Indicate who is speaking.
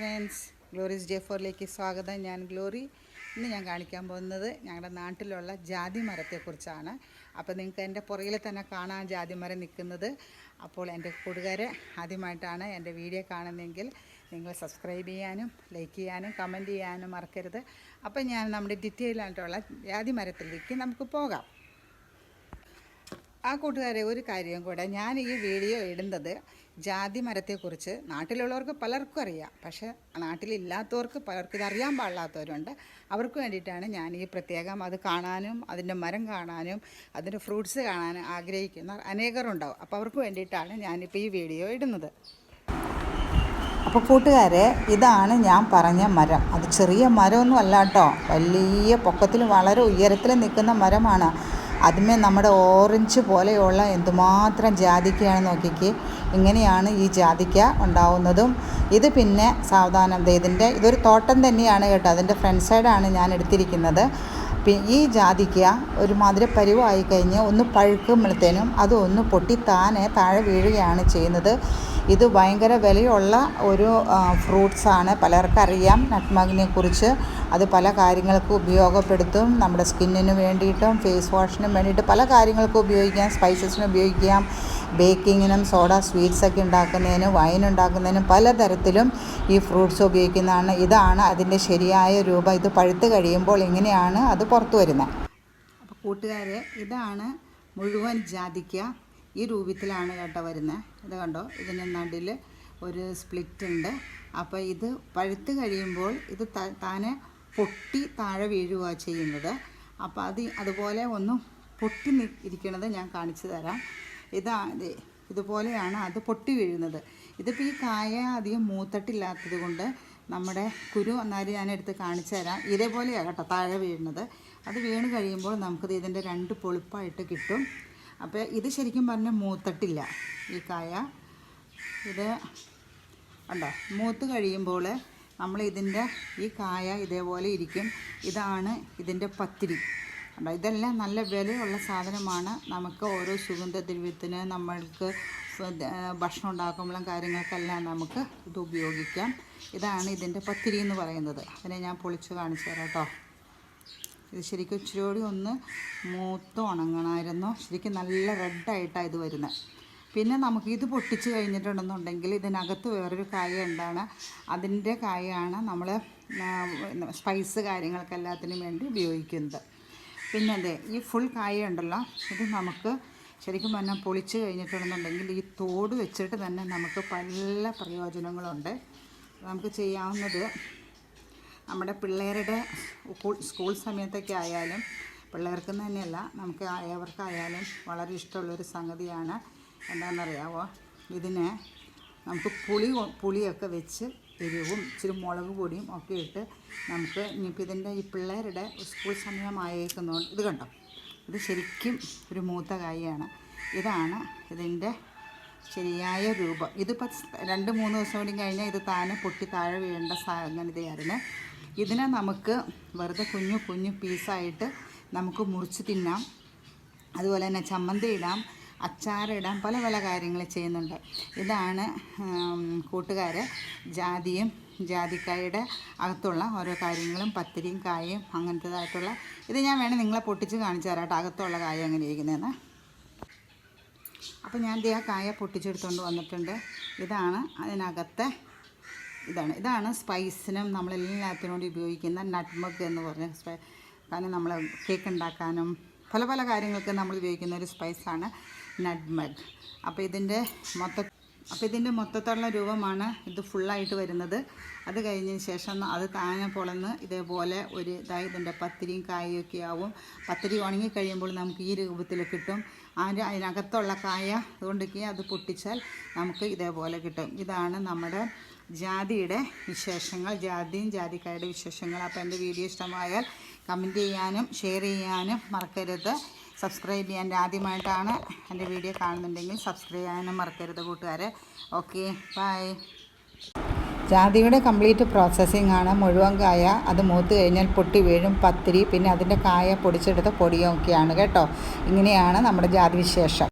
Speaker 1: Friends Glory's day ഫോറിലേക്ക് സ്വാഗതം. ഞാൻ glory. ഇന്ന് ഞാൻ കാണിക്കാൻ പോകുന്നത് ഞങ്ങളുടെ നാട്ടിലുള്ള ജാതി മരത്തെക്കുറിച്ചാണ്. അപ്പോൾ നിങ്ങൾക്ക് എന്റെ പുറകിൽ തന്നെ കാണാൻ ജാതി മരം നിൽക്കുന്നത് അപ്പോൾ എന്റെ കൂട്ടുകാരെ ആദ്യമായിട്ടാണ് എന്റെ വീഡിയോ കാണുന്നതെങ്കിൽ നിങ്ങൾ സബ്സ്ക്രൈബ് ചെയ്യാനും ലൈക്ക് ചെയ്യാനും കമന്റ് ചെയ്യാനും മറക്കരുത്. അപ്പോൾ ഞാൻ നമ്മുടെ ഡീറ്റെയിലായിട്ടുള്ള ജാതി മരത്തിലേക്ക് നമുക്ക് പോകാം. ആ കൂട്ടുകാരെ ഒരു കാര്യം കൂടെ. ഞാൻ ഈ വീഡിയോ ഇടുന്നത് ജാതി മരത്തെക്കുറിച്ച് നാട്ടിലുള്ളവർക്ക് പലർക്കും അറിയാം. പക്ഷേ നാട്ടിലില്ലാത്തവർക്ക് പലർക്കും ഇത് അറിയാൻ പാടില്ലാത്തവരുണ്ട്. അവർക്ക് വേണ്ടിയിട്ടാണ് ഞാൻ ഈ പ്രത്യേകം അത് കാണാനും അതിന്റെ മരം കാണാനും അതിന്റെ ഫ്രൂട്ട്സ് കാണാനും ആഗ്രഹിക്കുന്ന അനേകരുണ്ടാവും. അപ്പോൾ അവർക്ക് വേണ്ടിയിട്ടാണ് ഞാനിപ്പോൾ ഈ വീഡിയോ ഇടുന്നത്. അപ്പോൾ കൂട്ടുകാരെ ഇതാണ് ഞാൻ പറഞ്ഞ മരം. അത് ചെറിയ മരമൊന്നും അല്ല കേട്ടോ. വലിയ പൊക്കത്തിൽ വളരെ ഉയരത്തിൽ നിൽക്കുന്ന മരമാണ്. അതിന്മേൽ നമ്മുടെ ഓറഞ്ച് പോലെയുള്ള എന്തുമാത്രം ജാതിക്കയാണ് നോക്കിക്ക് ഇങ്ങനെയാണ് ഈ ജാതിക്ക ഉണ്ടാവുന്നതും. ഇത് പിന്നെ സാവധാനം ഇതിന്റെ ഇതൊരു തോട്ടം തന്നെയാണ് കേട്ടോ. അതിന്റെ ഫ്രണ്ട് സൈഡാണ് ഞാൻ എടുത്തിരിക്കുന്നത്. ഈ ജാതിക്ക ഒരുമാതിരി പരിവായി കഴിഞ്ഞ് ഒന്ന് പഴുക്കുമ്പോഴത്തേനും അത് ഒന്ന് പൊട്ടി താനെ താഴെ വീഴുകയാണ് ചെയ്യുന്നത്. ഇത് ഭയങ്കര വിലയുള്ള ഒരു ഫ്രൂട്ട്സാണ്. പലർക്കും അറിയാം നട്ട്മഗിനെ കുറിച്ച് അത് പല കാര്യങ്ങൾക്കും ഉപയോഗപ്പെടുത്തും. നമ്മുടെ സ്കിന്നിന് വേണ്ടിയിട്ടും ഫേസ് വാഷിനും വേണ്ടിയിട്ട് പല കാര്യങ്ങൾക്കും ഉപയോഗിക്കാം. സ്പൈസസിന് ഉപയോഗിക്കാം. ബേക്കിങ്ങിനും സോഡ സ്വീറ്റ്സ് ഒക്കെ ഉണ്ടാക്കുന്നതിനും വൈൻ ഉണ്ടാക്കുന്നതിനും പലതരത്തിലും ഈ ഫ്രൂട്ട്സ് ഉപയോഗിക്കുന്നതാണ്. ഇതാണ് അതിന്റെ ശരിയായ രൂപം. ഇത് പഴുത്ത് കഴിയുമ്പോൾ ഇങ്ങനെയാണ് അത് പുറത്തു വരുന്നത്? അപ്പോൾ കൂട്ടുകാരെ ഇതാണ് മുഴുവൻ ജാതിക്ക. ഈ രൂപത്തിലാണ് കേട്ടോ വരുന്നത് ഇത് കണ്ടോ? ഇതിന് നടുവിൽ ഒരു സ്പ്ലിറ്റ് ഉണ്ട്. അപ്പോൾ ഇത് പഴുത്ത് കഴിയുമ്പോൾ ഇത് താനെ പൊട്ടി താഴെ വീഴുക ചെയ്യുന്നത്. അപ്പോൾ അത് അതുപോലെ ഒന്ന് പൊട്ടി ഇരിക്കണത് ഞാൻ കാണിച്ചു തരാം. ഇത് ഇതുപോലെയാണ് അത് പൊട്ടി വീഴുന്നത്. ഇതിപ്പോൾ ഈ കായ അധികം മൂത്തട്ടില്ലാത്തത് കൊണ്ട് നമ്മുടെ കുരു എന്നാലും ഞാൻ എടുത്ത് കാണിച്ചു തരാം. ഇതേപോലെയാണ് കേട്ടോ താഴെ വീഴുന്നത്. അത് വീണ് കഴിയുമ്പോൾ നമുക്കിത് ഇതിന്റെ രണ്ട് പൊളിപ്പായിട്ട് കിട്ടും. അപ്പോൾ ഇത് ശരിക്കും പറഞ്ഞാൽ മൂത്തട്ടില്ല ഈ കായ. ഇത് ഉണ്ടോ മൂത്ത് കഴിയുമ്പോൾ നമ്മൾ ഇതിന്റെ ഈ കായ ഇതേപോലെ ഇരിക്കും. ഇതാണ് ഇതിന്റെ പത്തിരി. കണ്ടോ? ഇതെല്ലാം നല്ല വിലയുള്ള സാധനമാണ്. നമുക്ക് ഓരോ സുഗന്ധദ്രവ്യത്തിന് നമ്മൾക്ക് ഭക്ഷണം ഉണ്ടാക്കുമ്പോഴും കാര്യങ്ങൾക്കെല്ലാം നമുക്ക് ഇത് ഉപയോഗിക്കാം. ഇതാണ് ഇതിന്റെ പത്തിരി എന്ന് പറയുന്നത്. അതിനെ ഞാൻ പൊളിച്ച് കാണിച്ചു തരാം കേട്ടോ. ഇത് ശരിക്കും ഇച്ചിരി കൂടി ഒന്ന് മൂത്ത് ഉണങ്ങണമായിരുന്നു. ശരിക്കും നല്ല റെഡായിട്ടാണ് ഇത് വരുന്നത് പിന്നെ നമുക്ക് ഇത് പൊട്ടിച്ച് കഴിഞ്ഞിട്ടുണ്ടെന്നുണ്ടെങ്കിൽ ഇതിനകത്ത് വേറൊരു കായ ഉണ്ടാണ് അതിന്റെ കായാണ് നമ്മൾ സ്പൈസ് കാര്യങ്ങൾക്ക് എല്ലാത്തിനും വേണ്ടി ഉപയോഗിക്കുന്നത്. പിന്നെ അതെ ഈ ഫുൾ കായ ഉണ്ടല്ലോ ഇത് നമുക്ക് ശരിക്കും പറഞ്ഞാൽ പൊളിച്ച് കഴിഞ്ഞിട്ടുണ്ടെന്നുണ്ടെങ്കിൽ ഈ തോട് വെച്ചിട്ട് തന്നെ നമുക്ക് പല പ്രയോജനങ്ങളുണ്ട്. നമുക്ക് ചെയ്യാവുന്നത് നമ്മുടെ പിള്ളേരുടെ സ്കൂൾ സമയത്തൊക്കെ ആയാലും പിള്ളേർക്ക് തന്നെയല്ല നമുക്ക് ആയവർക്കായാലും വളരെ ഇഷ്ടമുള്ളൊരു സംഗതിയാണ്. എന്താണെന്നറിയാവോ? ഇതിനെ നമുക്ക് പുളി പുളിയൊക്കെ വെച്ച് എരിവും ഇച്ചിരി മുളക് പൊടിയും ഒക്കെ ഇട്ട് നമുക്ക് ഇനിയിപ്പോൾ ഇതിന്റെ ഈ പിള്ളേരുടെ സ്കൂൾ സമയമായേക്കുന്നതുകൊണ്ട് ഇത് കണ്ടോ? ഇത് ശരിക്കും ഒരു മൂത്ത കായാണ്. ഇതാണ് ഇതിന്റെ ശരിയായ രൂപം. ഇതിപ്പോൾ രണ്ട് മൂന്ന് ദിവസം കൂടി കഴിഞ്ഞാൽ ഇത് താനെ പൊട്ടി താഴെ വീഴേണ്ട സംഗതിയായിരുന്നു ഇതിനെ നമുക്ക് വെറുതെ കുഞ്ഞു കുഞ്ഞു പീസായിട്ട് നമുക്ക് മുറിച്ച് തിന്നാം. അതുപോലെ തന്നെ ചമ്മന്തി ഇടാം അച്ചാറിടാം പല പല കാര്യങ്ങൾ ചെയ്യുന്നുണ്ട്. ഇതാണ് കൂട്ടുകാർ ജാതിയും ജാതിക്കായുടെ അകത്തുള്ള ഓരോ കാര്യങ്ങളും പത്തിരിയും കായയും അങ്ങനത്തേതായിട്ടുള്ള ഇത് ഞാൻ വേണേൽ നിങ്ങളെ പൊട്ടിച്ച് കാണിച്ചു തരാം കേട്ടോ. അകത്തുള്ള കായ എങ്ങനെ ഇരിക്കുന്നതെന്ന് അപ്പോൾ ഞാൻ ദേ ആ കായ പൊട്ടിച്ചെടുത്തുകൊണ്ട് വന്നിട്ടുണ്ട്. ഇതാണ് അതിനകത്തെ ഇതാണ്. ഇതാണ് സ്പൈസിനും നമ്മളെല്ലാത്തിനും കൂടി ഉപയോഗിക്കുന്ന നട്ട്മഗ് എന്ന് പറഞ്ഞ കാരണം നമ്മൾ കേക്ക് ഉണ്ടാക്കാനും പല പല കാര്യങ്ങൾക്കും നമ്മൾ ഉപയോഗിക്കുന്ന ഒരു സ്പൈസാണ് നട്ട്മഗ് അപ്പോൾ ഇതിന്റെ മൊത്ത അപ്പോൾ ഇതിന്റെ മൊത്തത്തിലുള്ള രൂപമാണ് ഇത് ഫുള്ളായിട്ട് വരുന്നത്. അത് കഴിഞ്ഞതിന് ശേഷം അത് താങ്ങ പൊളന്ന് ഇതേപോലെ ഒരു ഇതായി ഇതിന്റെ പത്തിരിയും കായൊക്കെ ആവും. പത്തിരി ഉണങ്ങി കഴിയുമ്പോൾ നമുക്ക് ഈ രൂപത്തിൽ കിട്ടും. അതിന്റെ അതിനകത്തുള്ള കായ അതുകൊണ്ടൊക്കെ അത് പൊട്ടിച്ചാൽ നമുക്ക് ഇതേപോലെ കിട്ടും. ഇതാണ് നമ്മുടെ ജാതിയുടെ വിശേഷങ്ങൾ ജാതിയും ജാതിക്കാരുടെ വിശേഷങ്ങൾ. അപ്പോൾ എന്റെ വീഡിയോ ഇഷ്ടമായാൽ കമന്റ് ചെയ്യാനും ഷെയർ ചെയ്യാനും മറക്കരുത്. സബ്സ്ക്രൈബ് ചെയ്യാൻ ആദ്യമായിട്ടാണ് എന്റെ വീഡിയോ കാണുന്നുണ്ടെങ്കിൽ സബ്സ്ക്രൈബ് ചെയ്യാനും മറക്കരുത് കൂട്ടുകാരെ. ഓക്കെ ബൈ ജാതിയുടെ കംപ്ലീറ്റ് പ്രോസസ്സിംഗ് ആണ്. മുഴുവൻ കായ അത് മൂത്ത് കഴിഞ്ഞാൽ പൊട്ടി വീഴും പത്തിരി പിന്നെ അതിന്റെ കായ പൊടിച്ചെടുത്ത പൊടിയൊക്കെയാണ് കേട്ടോ. ഇങ്ങനെയാണ് നമ്മുടെ ജാതി വിശേഷം.